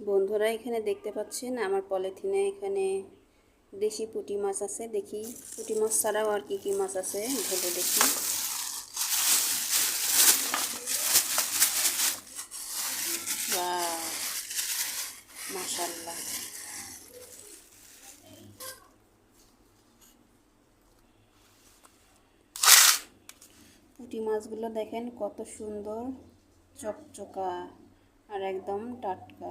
বন্ধুরা এখানে দেখতে পাচ্ছেন, আমার পলিথিনে এখানে দেশি পুঁটি মাছ আছে, দেখি। পুঁটি মাছ ছাড়াও আর কি কি মাছ আছে ভেবে দেখি। মাশাল্লাহ পুঁটি মাছগুলো দেখেন কত সুন্দর, চকচকা আর একদম টাটকা।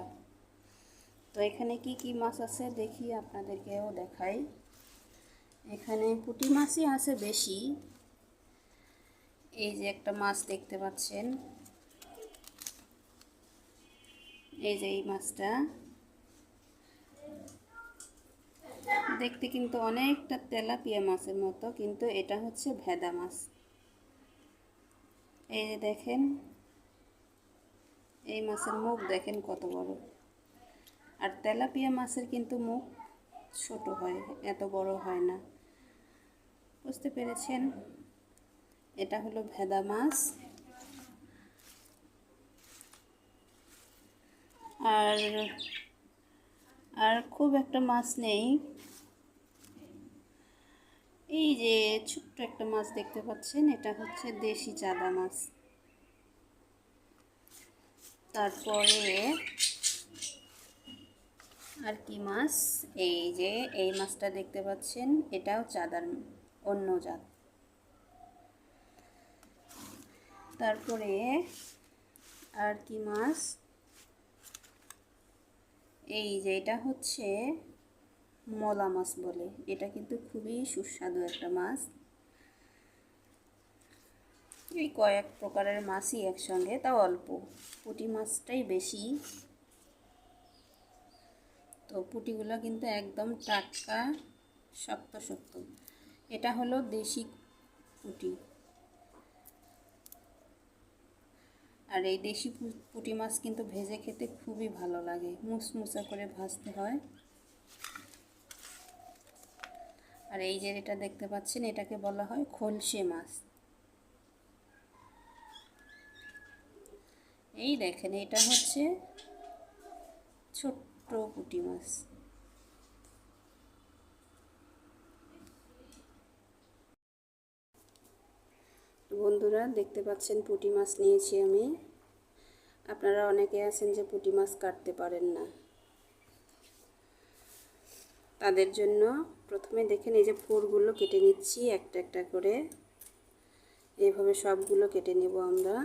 তো এখানে কি কি মাছ আছে দেখি আপনাদেরকেও দেখাই। এখানে পুঁটি মাছই আছে বেশি। এই যে একটা মাছ দেখতে পাচ্ছেন। এই যে এই মাছটা। দেখতে কিন্তু অনেকটা তেলাপিয়া মাছের মতো, কিন্তু এটা হচ্ছে ভেদা মাছ। এই যে দেখেন, এই মাছের মুখ দেখেন কত বড়। আর তেলাপিয়া মাছের কিন্তু মুখ ছোট হয়, এত বড় হয় না। বুঝতে পেরেছেন? এটা হলো ভেদা মাছ। আর আর খুব একটা মাছ নেই। এই যে ছোট্ট একটা মাছ দেখতে পাচ্ছেন, এটা হচ্ছে দেশি চাঁদা মাছ। তারপরে আর কি মাছ? এই যে, এই মাছটা দেখতে পাচ্ছেন, এটাও চাঁদার অন্য জাত। তারপরে আর কি মাছ? এই যে, এটা হচ্ছে মলা মাছ বলে। এটা কিন্তু খুবই সুস্বাদু একটা মাছ। এই কয়েক প্রকারের মাছই একসঙ্গে, তাও অল্প। পুঁটি মাছটাই বেশি। তো পুঁটিগুলো কিন্তু একদম টাটকা শক্ত শক্ত। এটা হলো দেশি পুঁটি। আর এই দেশি পুঁটি মাছ কিন্তু ভেজে খেতে খুবই ভালো লাগে মুচমুচা করে ভাজতে হয়। আর এই যে এটা দেখতে পাচ্ছেন, এটাকে বলা হয় খলসে মাছ। এই দেখেন, এটা হচ্ছে ছোট্ট পুঁটি মাছ বন্ধুরা, দেখতে পাচ্ছেন পুঁটি মাছ নিয়েছি আমি। আপনারা অনেকে আছেন যে পুঁটি মাছ কাটতে পারেন না। তাদের জন্য প্রথমে দেখেন এই যে ফোরগুলো কেটে নিচ্ছি একটা একটা করে। এইভাবে সবগুলো কেটে নেব আমরা।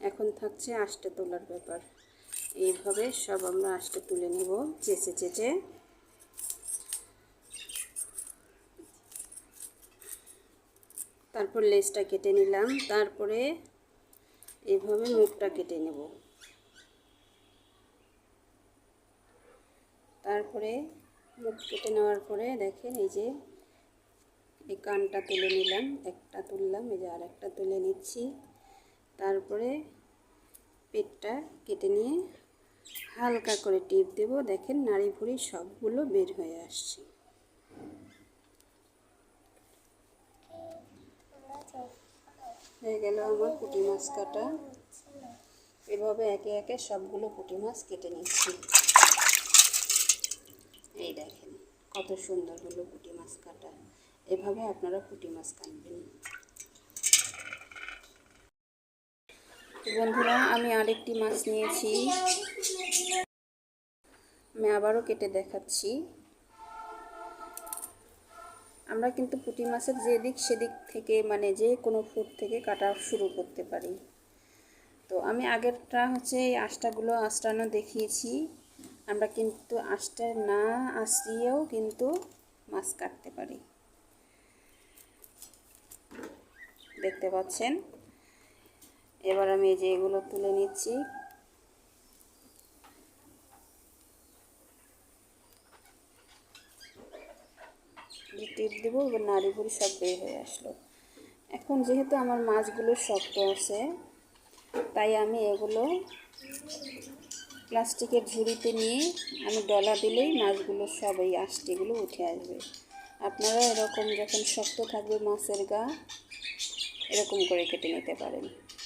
এখন থাকছে আষ্টে তোলার ব্যাপার। এইভাবে সব আমরা আষ্টে তুলে নেব, চেঁচে চেঁচে। তারপর লেজটা কেটে নিলাম, তারপরে এইভাবে মুখটা কেটে নেব। তারপরে মুখ কেটে নেওয়ার পরে দেখেন এই যে এই কানটা তুলে নিলাম, একটা তুললাম, এই যে আর একটা তুলে নিচ্ছি। তারপরে পেটটা কেটে নিয়ে হালকা করে টিপ দেব। দেখেন নাড়ি ভুড়ি সবগুলো বের হয়ে আসছে। হয়ে গেল আমার পুঁটি মাছ কাটা। এভাবে একে একে সবগুলো পুঁটি মাছ কেটে নিচ্ছি। এই দেখেন, কত সুন্দর হলো পুঁটি মাছ কাটা। এভাবে আপনারা পুঁটি মাছ কাটবেন। বন্ধুরা, আমি আরেকটি মাছ নিয়েছি। আমি আবারও কেটে দেখাচ্ছি। আমরা কিন্তু পুঁটি মাছের যেদিক সেদিক থেকে মানে যে কোনো ফুট থেকে কাটা শুরু করতে পারি। তো আমি আগেরটা হচ্ছে এই আঁশটাগুলো আঁচড়ানো দেখিয়েছি। আমরা কিন্তু আঁশটা না আঁচড়িয়েও কিন্তু মাছ কাটতে পারি। দেখতে পাচ্ছেন? এবার আমি এই যে এগুলো তুলে নিচ্ছি। টিপ দেবো, এবার নাড়ি ভুড়ি সব বের হয়ে আসলো। এখন যেহেতু আমার মাছগুলো শক্ত আছে, তাই আমি এগুলো প্লাস্টিকের ঝুড়িতে নিয়ে আমি ডলা দিলেই মাছগুলো সব এই আষ্টিগুলো উঠে আসবে। আপনারা এরকম যখন শক্ত থাকবে মাছের গা, এরকম করে কেটে নিতে পারেন।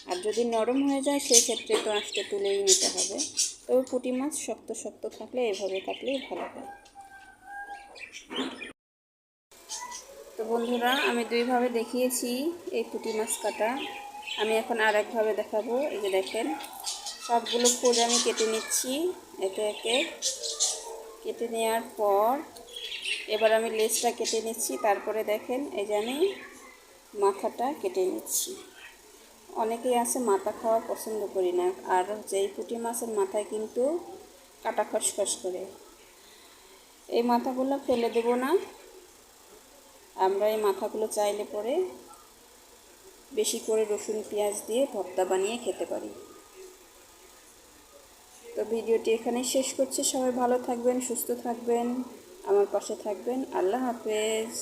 আর যদি নরম হয়ে যায় সেই ক্ষেত্রে তো আঁশটা তুলেই নিতে হবে। তবে পুঁটি মাছ শক্ত শক্ত থাকলে এভাবে কাটলেই ভালো হয়। তো বন্ধুরা, আমি দুইভাবে দেখিয়েছি এই পুঁটি মাছ কাটা। আমি এখন আর একভাবে দেখাবো। এই যে দেখেন, সবগুলো ফুল আমি কেটে নিচ্ছি একে একে। কেটে নেওয়ার পর এবার আমি লেজটা কেটে নিচ্ছি। তারপরে দেখেন, এই যে আমি মাথাটা কেটে নিচ্ছি। অনেকেই আছে মাথা খাওয়া পছন্দ করি না, আর যেই পুঁটি মাছের মাথায় কিন্তু কাটা খসখস করে। এই মাথাগুলো ফেলে দেবো না। আমরা এই মাথাগুলো চাইলে পরে বেশি করে রসুন, পেঁয়াজ দিয়ে ভর্তা বানিয়ে খেতে পারি। তো ভিডিওটি এখানেই শেষ করছি। সবাই ভালো থাকবেন, সুস্থ থাকবেন, আমার পাশে থাকবেন। আল্লাহ হাফেজ।